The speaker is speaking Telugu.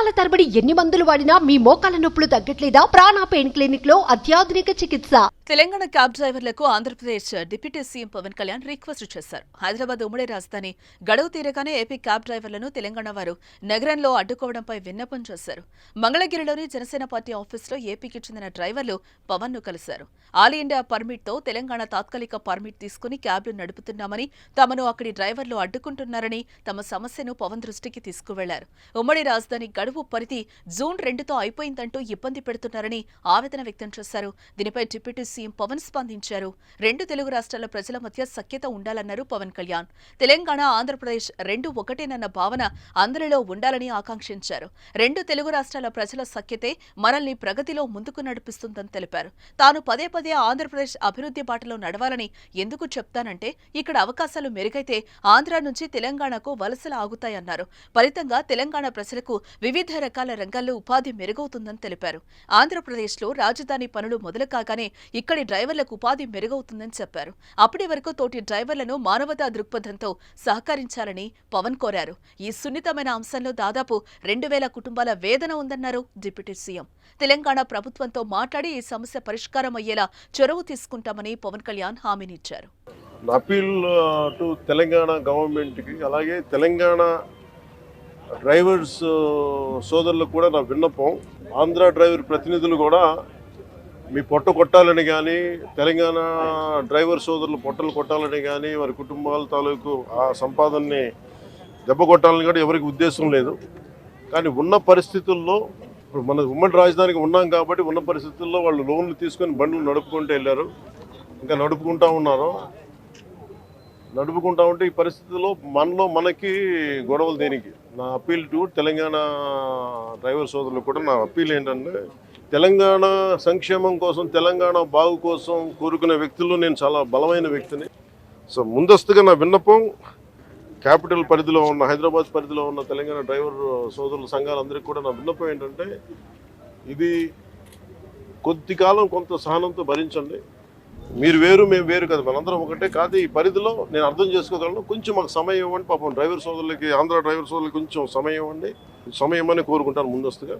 సంవత్సరాల తరబడి ఎన్ని మందులు వాడినా మీ మోకాల నొప్పులు తగ్గట్లేదా? ప్రాణ పెయిన్ క్లినిక్లో అత్యాధునిక చికిత్స. తెలంగాణ క్యాబ్ డ్రైవర్లకు Andhra Pradesh deputy CM Pawan Kalyan request చేశారు. హైదరాబాద్ ఉమ్మడి రాజధాని గడువు తీరగానే ఏపీ క్యాబ్ డ్రైవర్లను తెలంగాణ వారు నగరంలో అడ్డుకోవడంపై విన్నపం చేశారు. మంగళగిరిలోని జనసేన పార్టీ ఆఫీసులో ఏపీకి చెందిన డ్రైవర్లు పవన్ను కలిశారు. ఆల్ ఇండియా పర్మిట్తో తెలంగాణ తాత్కాలిక పర్మిట్ తీసుకుని క్యాబ్లు నడుపుతున్నామని తమను అక్కడి డ్రైవర్లు అడ్డుకుంటున్నారని తమ సమస్యను పవన్ దృష్టికి తీసుకువెళ్ళారు. ఉమ్మడి రాజధాని గడువు పరిధి జూన్ రెండుతో అయిపోయిందంటూ ఇబ్బంది పెడుతున్నారని ఆవేదన వ్యక్తం చేశారు. దీనిపై డిప్యూటీ సీఎం పవన్ స్పందించారు. రెండు తెలుగు రాష్ట్రాల ప్రజల మధ్య సఖ్యత ఉండాలన్నారు పవన్ కళ్యాణ్. తెలంగాణ ఆంధ్రప్రదేశ్ రెండు ఒకటేనన్న భావన అందరిలో ఉండాలని ఆకాంక్షించారు. రెండు తెలుగు రాష్ట్రాల ప్రజల సఖ్యతే మనల్ని ప్రగతిలో ముందుకు నడిపిస్తుందని తెలిపారు. తాను పదే పదే ఆంధ్రప్రదేశ్ అభివృద్ధి బాటలో నడవాలని ఎందుకు చెప్తానంటే ఇక్కడ అవకాశాలు మెరుగైతే ఆంధ్ర నుంచి తెలంగాణకు వలసలు ఆగుతాయన్నారు. ఫలితంగా తెలంగాణ ప్రజలకు వివిధ రకాల రంగాల్లో ఉపాధి మెరుగవుతుందని తెలిపారు. ఆంధ్రప్రదేశ్లో రాజధాని పనులు మొదలు కాగానే ఇక్కడి డ్రైవర్లకు ఉపాధి మెరుగవుతుందని చెప్పారు. అప్పటి వరకు తోటి డ్రైవర్లను మానవతా దృక్పథంతో సహకరించాలని పవన్ కోరారు. ఈ సున్నితమైన అంశంలో దాదాపు రెండు వేల కుటుంబాల వేదన ఉందన్నారు డిప్యూటీ సీఎం. తెలంగాణ ప్రభుత్వంతో మాట్లాడి ఈ సమస్య పరిష్కారం అయ్యేలా చొరవ తీసుకుంటామని పవన్ కళ్యాణ్ హామీనిచ్చారు. అపీల్ టు తెలంగాణ గవర్నమెంట్కి అలాగే తెలంగాణ డ్రైవర్స్ సోదరులకు కూడా నా విన్నపం. ఆంధ్ర డ్రైవర్ ప్రతినిధులు కూడా మీ పొట్ట కొట్టాలని కానీ తెలంగాణ డ్రైవర్ సోదరులు పొట్టలు కొట్టాలని కానీ వారి కుటుంబాల తాలూకు ఆ సంపాదనని దెబ్బ కొట్టాలని కూడా ఎవరికి ఉద్దేశం లేదు. కానీ ఉన్న పరిస్థితుల్లో ఇప్పుడు మన ఉమ్మడి రాజధానికి ఉన్నాం కాబట్టి ఉన్న పరిస్థితుల్లో వాళ్ళు లోన్లు తీసుకొని బండ్లు నడుపుకుంటూ వెళ్ళారు. ఇంకా నడుపుకుంటూ ఉన్నారు నడుపుకుంటా ఉంటే ఈ పరిస్థితుల్లో మనలో మనకి గొడవలు దేనికి? నా అప్పీల్ టు తెలంగాణ డ్రైవర్ సోదరులకు కూడా నా అప్పీల్ ఏంటంటే తెలంగాణ సంక్షేమం కోసం తెలంగాణ బాగు కోసం కోరుకునే వ్యక్తుల్లో నేను చాలా బలమైన వ్యక్తిని. సో ముందస్తుగా నా విన్నపం క్యాపిటల్ పరిధిలో ఉన్న హైదరాబాద్ పరిధిలో ఉన్న తెలంగాణ డ్రైవర్ సోదరుల సంఘాలందరికీ కూడా నా విన్నపం ఏంటంటే ఇది కొద్ది కాలం కొంత సహనంతో భరించండి. మీరు వేరు మేము వేరు కదా. మనందరం ఒకటే. కాదు ఈ పరిధిలో నేను అర్థం చేసుకోగలను. కొంచెం మాకు సమయం ఇవ్వండి. పాపం డ్రైవర్ సోదరులకి ఆంధ్ర డ్రైవర్ సోదరులకి కొంచెం సమయం ఇవ్వండి. సమయం అని కోరుకుంటాను ముందస్తుగా.